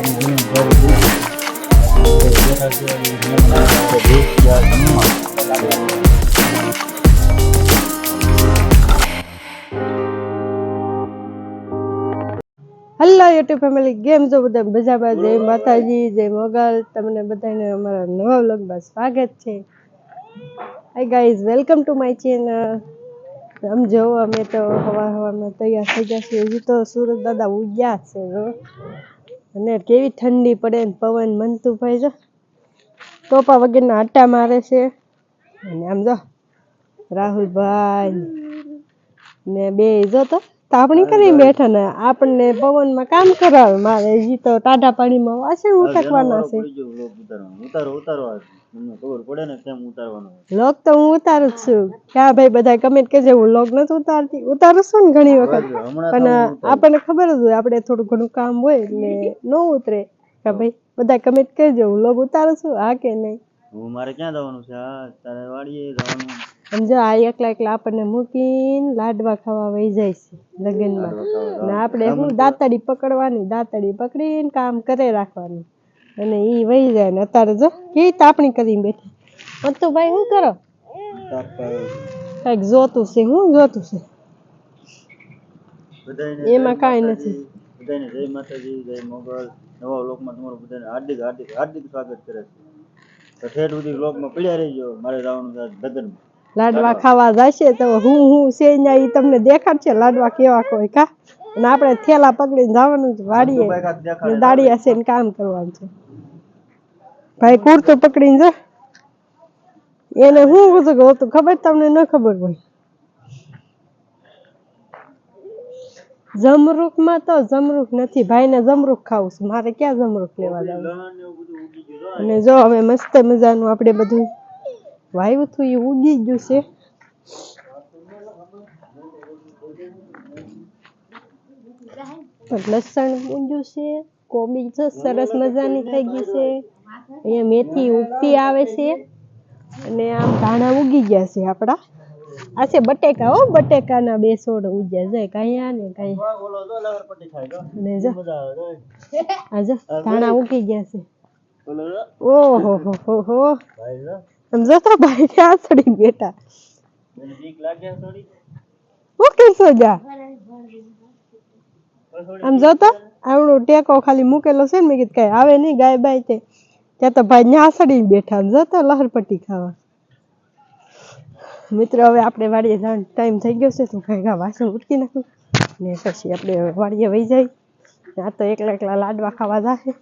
બધી ઘણી ઘણી બેઠા છે મહેમાન આવ્યા છે, ભેજ ગયા જમવા હલો યુટ્યુબ ફેમિલી ગેમ જો બધા બજાબા જય માતાજી જય મોગલ. તમને બધાને અમારા નવા વ્લોગમાં સ્વાગત છે. Hi guys welcome to my channel આમ જોવો અમે તો હવા હવામાં તૈયાર થઈ ગયા હજી તો સુરત દાદા ઉગ્યા છે અને કેવી ઠંડી પડે ને પવન મનતું ભાઈ જો. ટોપા વગરના આટા મારે છે. અને આમ જો રાહુલભાઈ ને બે જો તો તાપણી કરી બેઠા ને આપણને પવનમાં કામ કરાવે મારે. એ તો ટાઢા પાણીમાં વાસણ ઉટકવાના છે. ઉતારો ઉતારો ખબર પડે ને કેમ ઉતારવાનો લોક તો હું ઉતારું છું. ક્યાં ભાઈ બધા કમેન્ટ કરજે હું લોક નથી ઉતારતી. ઉતારું છું ને ઘણી વખત. પણ આપણને ખબર જ હોય આપણે થોડું ઘણું કામ હોય એટલે ન ઉતરે. કે ભાઈ બધા કમેન્ટ કરજો હું લોક ઉતારું છું હા કે નહીં? હું મારે ક્યાં જવાનું છે? હા તારે વાડીએ જવાનું. સમજો આ એકલા એકલા આપણને મૂકીને લાડવા ખાવા વહી જાય છે લગ્નમાં. ને આપણે શું દાંતડી પકડવાની દાંતડી પકડીને કામ કરે રાખવાનું. અને ઈ વહી જાય ને અત્યારે જો કેવી તાપણી કરીને બેઠી. તો ભાઈ શું કરો? કંઈક જોતું છે હું જોતું છે? એમાં કાંઈ નથી. બધાને જય માતાજી જય મોગલ નવા વ્લોગમાં તમારું બધાને હાર્દિક હાર્દિક હાર્દિક સ્વાગત કરે છે. તો ઠેઠ સુધી વ્લોગમાં પડ્યા રહીજો મારે જવાનું છે લગ્નમાં લાડવા ખાવા જશે તો હું હું છે અહીંયા ઈ તમને દેખાડશે લાડવા કેવા કોઈ કા? અને આપણે થેલા પકડીને જવાનું જ વાડીએ. દાડિયા છે ને કામ કરવાનું છે. ભાઈ, કુર્તો પકડીને જો. એને હું બધું હતું ખબર તમને ન ખબર હોય. જમરૂખમાં તો જમરૂખ નથી. ભાઈને જમરૂખ ખાવું છું. મારે ક્યાં જમરૂખ લેવા જવું? અને જો હવે મસ્ત મજાનું આપણે બધું વાયુ હતું એ ઉગી ગયું છે. લસણ ઊંધ્યું છે. કોબી સરસ મજાની થઈ ગઈ છે. અહીંયા મેથી ઉગતી આવે છે. અને આમ ધાણા ઉગી ગયા છે આપણા. આ છે બટેકા હો, બટેકાના બે છોડ ઉગ્યા. જાય કાંઈ ને કાંઈ બોલો તો લગર પટ્ટી ખાય તો અને જો. મજા આવે તો આ જો, ધાણા ઉગી ગયા છે. બોલો તો ઓહો, હો હો હો. ભાઈ જો આમ જતા ભાઈ ક્યાં ચડી બેઠા એને બીક લાગે છે થોડી હું કેસો જા? આમ જોતો, આવડો ટેકો ખાલી મૂકેલો છે ને, મેં કીધું કઈ આવે નહીં, ગાય બાય તે. ત્યાં તો ભાઈ ન્યા સડી બેઠા જતા લહરપટ્ટી ખાવા. મિત્રો હવે આપણે વાડીએ જવાનો ટાઈમ થઈ ગયો છે તો કાંઈ વાસણ ઉટકી નાખું. ને પછી આપણે વાડીએ વહી જાય. આ તો એકલા એકલા લાડવા ખાવા જાશે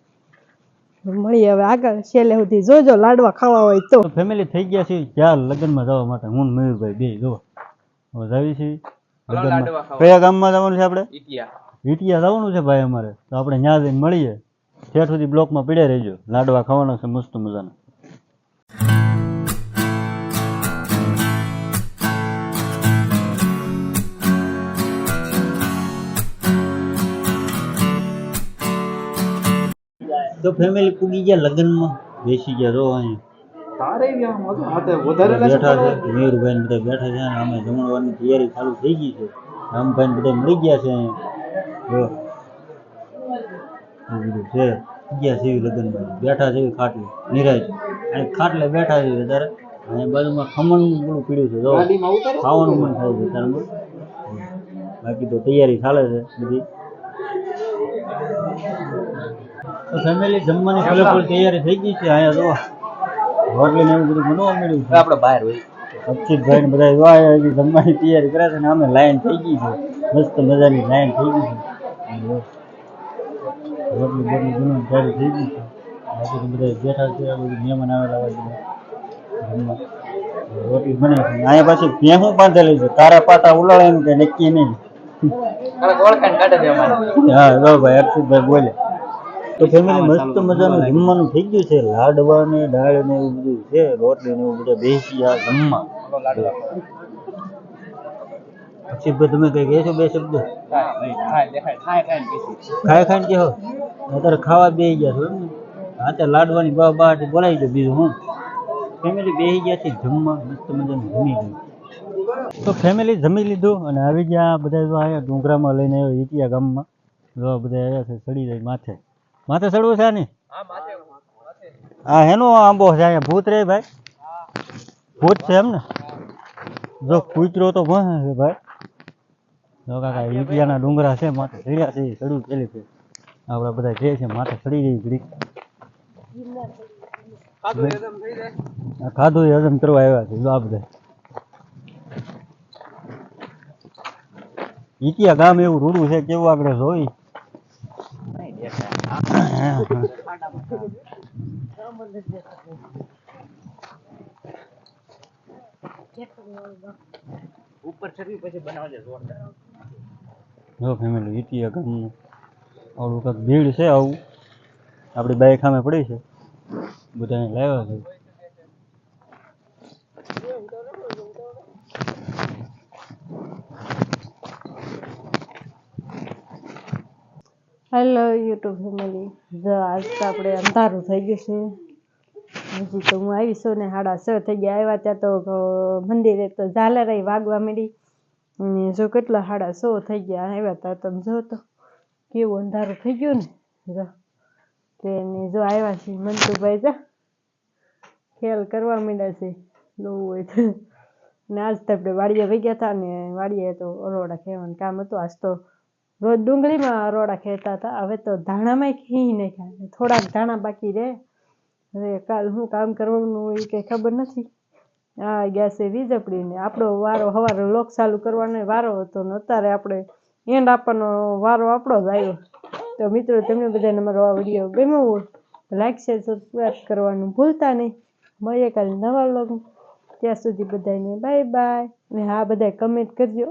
મળીએ હવે આગળ છેલ્લે સુધી જોજો લાડવા ખાવા હોય તો. ફેમિલી થઈ ગયા છે ક્યાં લગ્નમાં જવા માટે. હું મયુરભાઈ બે જો હવે જાવી છે. કયા ગામમાં જવાનું છે આપણે? ઈટિયા. જવાનું છે ભાઈ અમારે. તો આપણે ત્યાં જઈને મળીએ. ઠેઠ સુધી બ્લોકમાં પડ્યા રહેજો. લાડવા ખાવાના છે મસ્ત મજાના. તો ફેમિલી પૂગી ગયા લગ્નમાં? બેસી ગયા જો અહીંયા. બેઠા છે મયુરભાઈ બધા બેઠા છે અને અમે જમણવાની તૈયારી ચાલુ થઈ ગઈ છે. રામભાઈ બધા મળી ગયા છે એવું બધું છે ગયા છે લગ્નમાં બેઠા છે ખાટલે. નિરાય અને ખાટલે બેઠા છે ત્યારે અને બાજુમાં ખમણનું પેલું પીડ્યું છે જો. ખાવાનું મન થાય છે ત્યારે બાકી તો તૈયારી ચાલે છે બધી. તો ફેમિલી જમવાની ફૂલ તૈયારી થઈ ગઈ છે અહીંયા જો. રોટલી ને એવું બધું બનવા મળ્યું છે. આપણે બહાર હોય. અક્ષિતભાઈ ને બધા જોવા જમવાની તૈયારી કરે છે ને અમે લાઈન થઈ ગઈ છે. મસ્ત મજાની લાઈન થઈ ગઈ છે. રોટલી બોટલી જૂનું તૈયારી થઈ ગયું છે. બાકી તો બધા બેઠા છે બધું મહેમાન આવેલા હોય બધા જમવા રોટલી બને છે. અહીંયા પાછી ભેહું બાંધેલી છે? તારા પાટા ઉલાળવાનું કઈ નક્કી નહીં. હા જો ભાઈ અક્ષિતભાઈ બોલે. તો ફેમિલી મસ્ત મજાનું જમવાનું થઈ ગયું છે. લાડવા ને દાળ ને એવું બધું છે રોટલી ને એવું બધું. બેસી આ જમવા અક્ષિતભાઈ તમે કઈ કહેશો બે શબ્દ? ખાય ખાઈને કહો અત્યારે ખાવા બે ગયા છો હા તો લાડવાની બા બા બોલાવી દો બીજું હું. ફેમિલી બે ગયા છે, જમવા, મસ્ત મજાનું જમી ગયું તો ફેમિલી જમી લીધું અને આવી ગયા બધા અહીંયા ડુંગરામાં લઈને આવ્યો ઈટિયા ગામમાં. જો બધા આવ્યા છે, ચડી જાય માથે. માથે ચડવું છે આની? હા હેનો આંબો છે, અહીંયા ભૂત રે ભાઈ. ભૂત છે એમ ને જો કૂતરો તો ભાઈ. જો કાકા ઈટિયાના ડુંગરા છે માથે ચડ્યા છે ઈ ચડવું પેલી છે આપણા બધા જે છે માથે ચડી ગઈ ઘડી ખાધું હજમ કરવા આવ્યા છે જો આ બધા. ઈટિયા ગામ એવું રૂડું છે કેવું આગળ જોઈ? જો ફેમિલી ઈટિયા ગામનું આવડું કંઈક ભીડ છે આવું. આપણી બાઈક સામે પડી છે. બધાને લાવ્યા છે. હેલો યુટ્યુબ ફેમિલી જો આજ તો આપણે અંધારું થઈ ગયું છે. હજી તો હું આવી ને સાડા છ થઈ ગયા. આવ્યા ત્યાં તો મંદિરે તો ઝાલરાઈ વાગવા માંડી. અને જો કેટલા સાડા સો થઈ ગયા આવ્યા હતા તમે જો તો કેવું અંધારું થઈ ગયું ને. જો તે જો આવ્યા છે મંતુભાઈ, જા. ખેલ કરવા માંડ્યા છે લોવું હોય તો. ને આજ તો આપણે વાડીએ વહી ગયા હતા ને વાડીએ તો અરોડા ખેવાનું કામ હતું. આજ તો રોજ ડુંગળીમાં અરોડા ખેતા હતા. હવે તો ધાણામાં ખી નાખ્યા. થોડાક ધાણા બાકી રહે. હવે કાલ શું કામ કરવાનું એ કંઈ ખબર નથી. આ ગયા છે વીજપડી ને આપણો વારો સવારે લોક ચાલુ કરવાનો વારો હતો ને અત્યારે આપણે એન્ડ આપવાનો વારો આપણો જ આવ્યો. તો મિત્રો તમને બધાને મારો આ વીડિયો ગમ્યો હોય લાઈક શેર સબસ્ક્રાઈબ કરવાનું ભૂલતા નહીં. મળીએ કાલે નવા લોગ ત્યાં સુધી બધાને બાય બાય અને હા બધા કમેન્ટ કરજો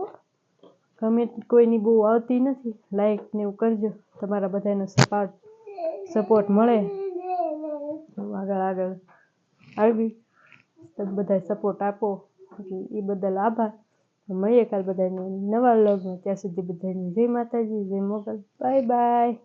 કમેન્ટ કોઈની બહુ આવતી નથી. લાઈક ને એવું કરજો. તમારા બધાનો સપોર્ટ સપોર્ટ મળે. આગળ આગળ. આવી. તમે બધા સપોર્ટ આપો. એટલે એ બદલ આભાર. મળીએ કાલ બધાને નવા લગ્ન ત્યાં સુધી બધાને જય માતાજી, જય મોગલ. Bye bye